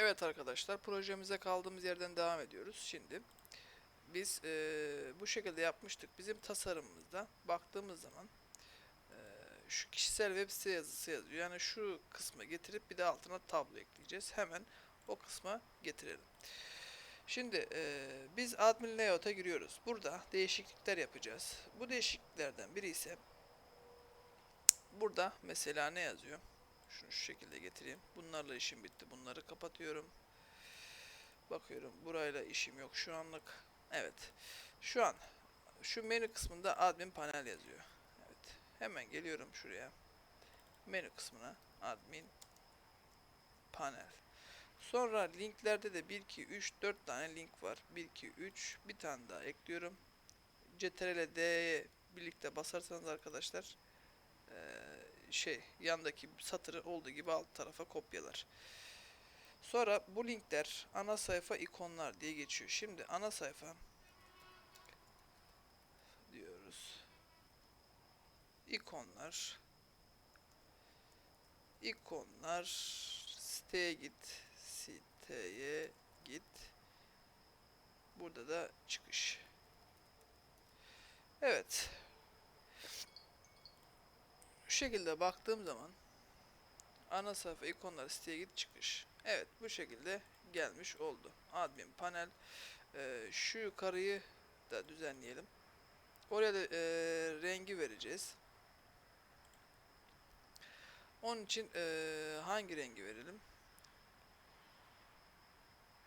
Evet arkadaşlar projemize kaldığımız yerden devam ediyoruz. Şimdi biz eee, bu şekilde yapmıştık. Bizim tasarımımızda baktığımız zaman eee, şu kişisel web site yazısı yazıyor. Yani şu kısmı getirip bir de altına tablo ekleyeceğiz. Hemen o kısma getirelim. Şimdi eee, biz admin layout'a giriyoruz. Burada değişiklikler yapacağız. Bu değişikliklerden biri ise burada mesela ne yazıyor? Şunu şu şekilde getireyim. Bunlarla işim bitti. Bunları kapatıyorum. Bakıyorum. Burayla işim yok şu anlık. Evet. Şu an şu menü kısmında admin panel yazıyor. Evet. Hemen geliyorum şuraya. Menü kısmına admin panel. Sonra linklerde de 1 2 3 4 tane link var. 1 2 3 bir tane daha ekliyorum. CTRL D'ye birlikte basarsanız arkadaşlar eee, şey yandaki satırı olduğu gibi alt tarafa kopyalar. Sonra bu linkler ana sayfa ikonlar diye geçiyor. Şimdi ana sayfa diyoruz. İkonlar ikonlar siteye git siteye git burada da çıkış evet şu şekilde baktığım zaman ana sayfa ikonlar siteye git çıkış. Evet bu şekilde gelmiş oldu. Admin panel Ee, şu yukarıyı da düzenleyelim. Oraya da ee, rengi vereceğiz. Onun için ee, hangi rengi verelim?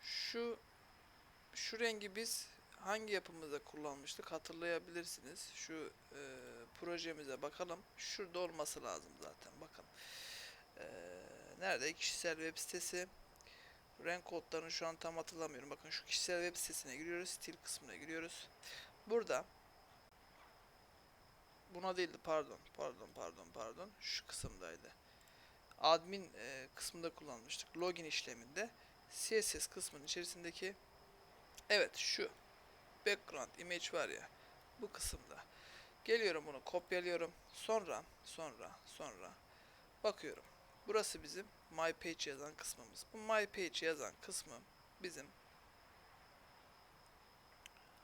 Şu şu rengi biz hangi yapımızda kullanmıştık hatırlayabilirsiniz. Şu e, projemize bakalım. Şurada olması lazım zaten. Bakın. E, nerede? Kişisel web sitesi. Renk kodlarını şu an tam hatırlamıyorum. Bakın şu kişisel web sitesine giriyoruz. Stil kısmına giriyoruz. Burada buna değildi pardon. Pardon pardon pardon. Şu kısımdaydı. Admin e, kısmında kullanmıştık. Login işleminde. CSS kısmının içerisindeki Evet şu background image var ya bu kısımda. Geliyorum bunu kopyalıyorum. Sonra sonra sonra bakıyorum. Burası bizim my page yazan kısmımız. Bu my page yazan kısmı bizim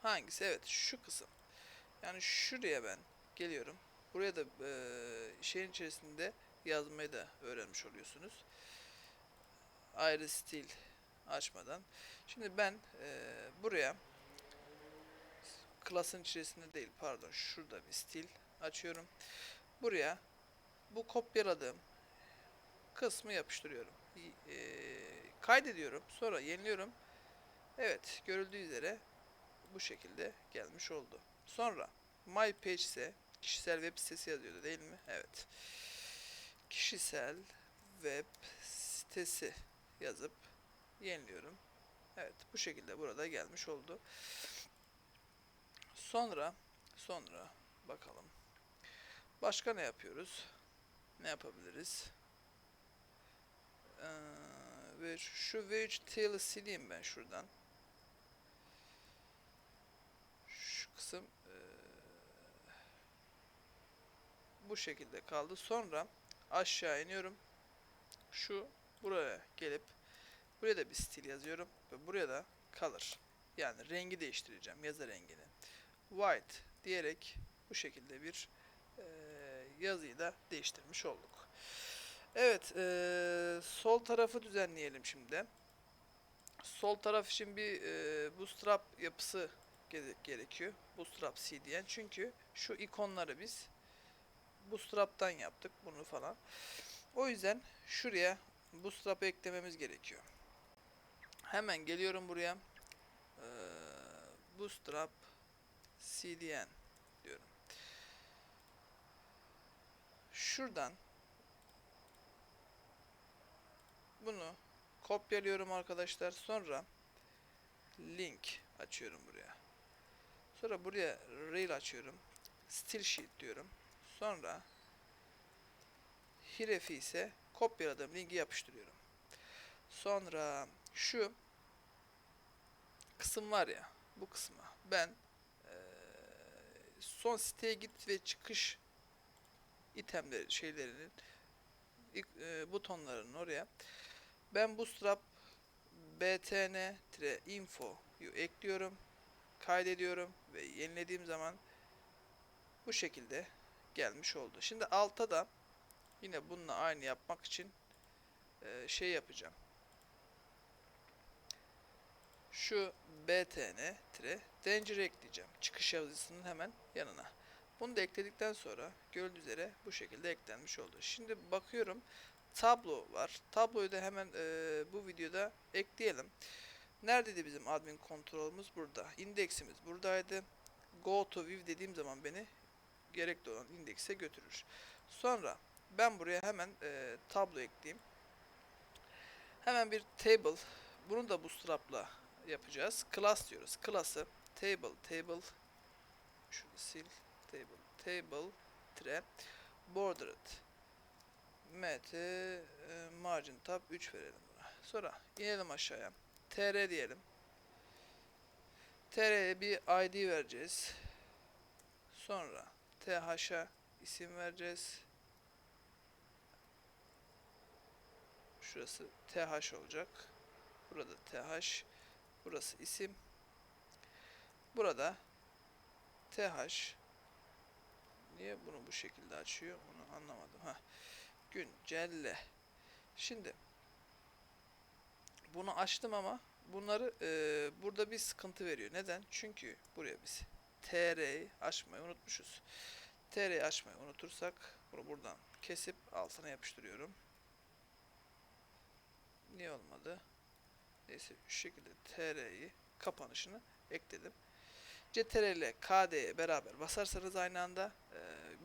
hangisi? Evet şu kısım. Yani şuraya ben geliyorum. Buraya da eee, şeyin içerisinde yazmayı da öğrenmiş oluyorsunuz. Ayrı stil açmadan. Şimdi ben eee, buraya klasın içerisinde değil pardon şurada bir stil açıyorum. Buraya bu kopyaladığım kısmı yapıştırıyorum. Eee, kaydediyorum. Sonra yeniliyorum. Evet görüldüğü üzere bu şekilde gelmiş oldu. Sonra my page ise kişisel web sitesi yazıyordu değil mi? Evet. Kişisel web sitesi yazıp yeniliyorum. Evet bu şekilde burada gelmiş oldu. Sonra sonra bakalım. Başka ne yapıyoruz? Ne yapabiliriz? Ee, ve şu VHTL'ı sileyim ben şuradan. Şu kısım ee, bu şekilde kaldı. Sonra aşağı iniyorum. Şu buraya gelip buraya da bir stil yazıyorum ve buraya da color yani rengi değiştireceğim yazı rengini. White diyerek bu şekilde bir eee, yazıyı da değiştirmiş olduk. Evet, eee, sol tarafı düzenleyelim şimdi. Sol taraf için bir eee, bootstrap yapısı gere- gerekiyor. Bootstrap CDN. Çünkü şu ikonları biz bootstrap'tan yaptık bunu falan. O yüzden şuraya bootstrap eklememiz gerekiyor. Hemen geliyorum buraya. Eee, bootstrap CDN diyorum. Şuradan bunu kopyalıyorum arkadaşlar. Sonra link açıyorum buraya. Sonra buraya rail açıyorum. Style sheet diyorum. Sonra Href'i ise kopyaladığım linki yapıştırıyorum. Sonra şu kısım var ya bu kısma ben son siteye git ve çıkış itemleri şeylerinin eee, butonlarının oraya ben Bootstrap btn-info'yu ekliyorum. Kaydediyorum ve yenilediğim zaman bu şekilde gelmiş oldu. Şimdi alta da yine bununla aynı yapmak için e, şey yapacağım. Şu btn danger'ı ekleyeceğim. Çıkış yazısının hemen yanına. Bunu da ekledikten sonra gördüğünüz üzere bu şekilde eklenmiş oldu. Şimdi bakıyorum tablo var. Tabloyu da hemen e, bu videoda ekleyelim. Neredeydi bizim admin kontrolümüz? Burada. İndeksimiz buradaydı. Go to view dediğim zaman beni gerekli olan indekse götürür. Sonra ben buraya hemen e, tablo ekleyeyim. Hemen bir table. Bunu da bootstrap'la yapacağız. Class diyoruz. Class'ı table table şunu sil table table tre bordered mt e, margin tab 3 verelim buna. Sonra inelim aşağıya. tr diyelim. tr'ye bir id vereceğiz. Sonra th'a isim vereceğiz. Şurası th olacak. Burada th. Burası isim. Burada th niye bunu bu şekilde açıyor onu anlamadım. Ha. Güncelle. Şimdi bunu açtım ama bunları e, burada bir sıkıntı veriyor. Neden? Çünkü buraya biz tr'yi açmayı unutmuşuz. tr'yi açmayı unutursak bunu buradan kesip altına yapıştırıyorum. Niye olmadı? Neyse şu şekilde tr'yi kapanışını ekledim. CTRL ile KD'ye beraber basarsanız aynı anda e,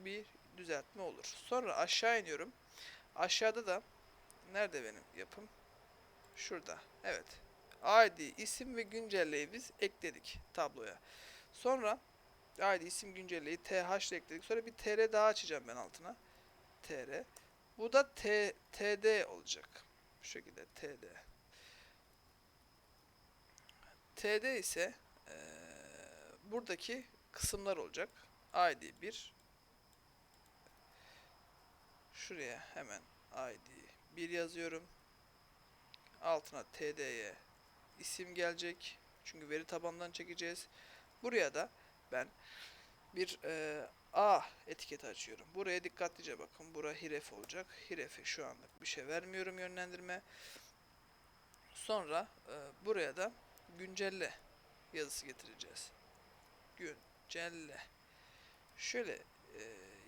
bir düzeltme olur. Sonra aşağı iniyorum. Aşağıda da nerede benim yapım? Şurada. Evet. ID, isim ve güncelleyi biz ekledik tabloya. Sonra ID, isim, güncelleyi TH ile ekledik. Sonra bir TR daha açacağım ben altına. TR. Bu da T, TD olacak. Bu şekilde TD. TD ise eee, buradaki kısımlar olacak. ID 1 Şuraya hemen ID 1 yazıyorum. Altına TD'ye isim gelecek. Çünkü veri tabandan çekeceğiz. Buraya da ben bir eee, A etiketi açıyorum. Buraya dikkatlice bakın. Bura href olacak. Href'e şu anlık bir şey vermiyorum yönlendirme. Sonra eee, buraya da güncelle yazısı getireceğiz. Güncelle. Şöyle e,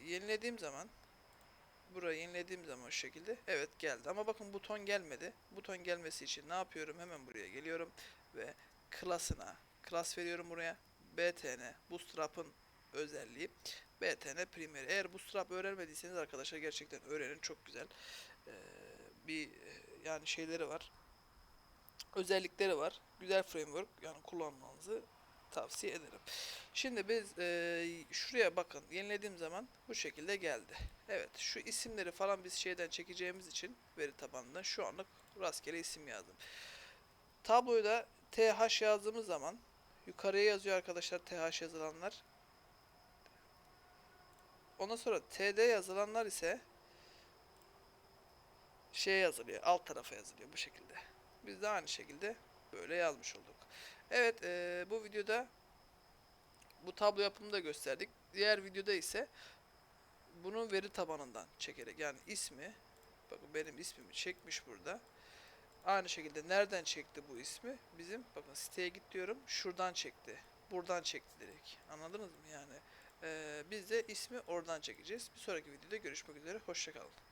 yenilediğim zaman burayı yenilediğim zaman şu şekilde evet geldi. Ama bakın buton gelmedi. Buton gelmesi için ne yapıyorum? Hemen buraya geliyorum ve klasına klas veriyorum buraya. btn bootstrap'ın özelliği btn primary. Eğer bootstrap öğrenmediyseniz arkadaşlar gerçekten öğrenin çok güzel. Ee, bir yani şeyleri var özellikleri var. Güzel framework yani kullanmanızı tavsiye ederim. Şimdi biz e, şuraya bakın yenilediğim zaman bu şekilde geldi. Evet şu isimleri falan biz şeyden çekeceğimiz için veri tabanından şu anlık rastgele isim yazdım. Tabloyu da th yazdığımız zaman yukarıya yazıyor arkadaşlar th yazılanlar. Ondan sonra td yazılanlar ise şeye yazılıyor alt tarafa yazılıyor bu şekilde. Biz de aynı şekilde böyle yazmış olduk. Evet e, bu videoda bu tablo yapımını da gösterdik. Diğer videoda ise bunu veri tabanından çekerek yani ismi bakın benim ismimi çekmiş burada. Aynı şekilde nereden çekti bu ismi? Bizim bakın siteye git diyorum. Şuradan çekti. Buradan çekti direkt. Anladınız mı yani? E, biz de ismi oradan çekeceğiz. Bir sonraki videoda görüşmek üzere. Hoşçakalın.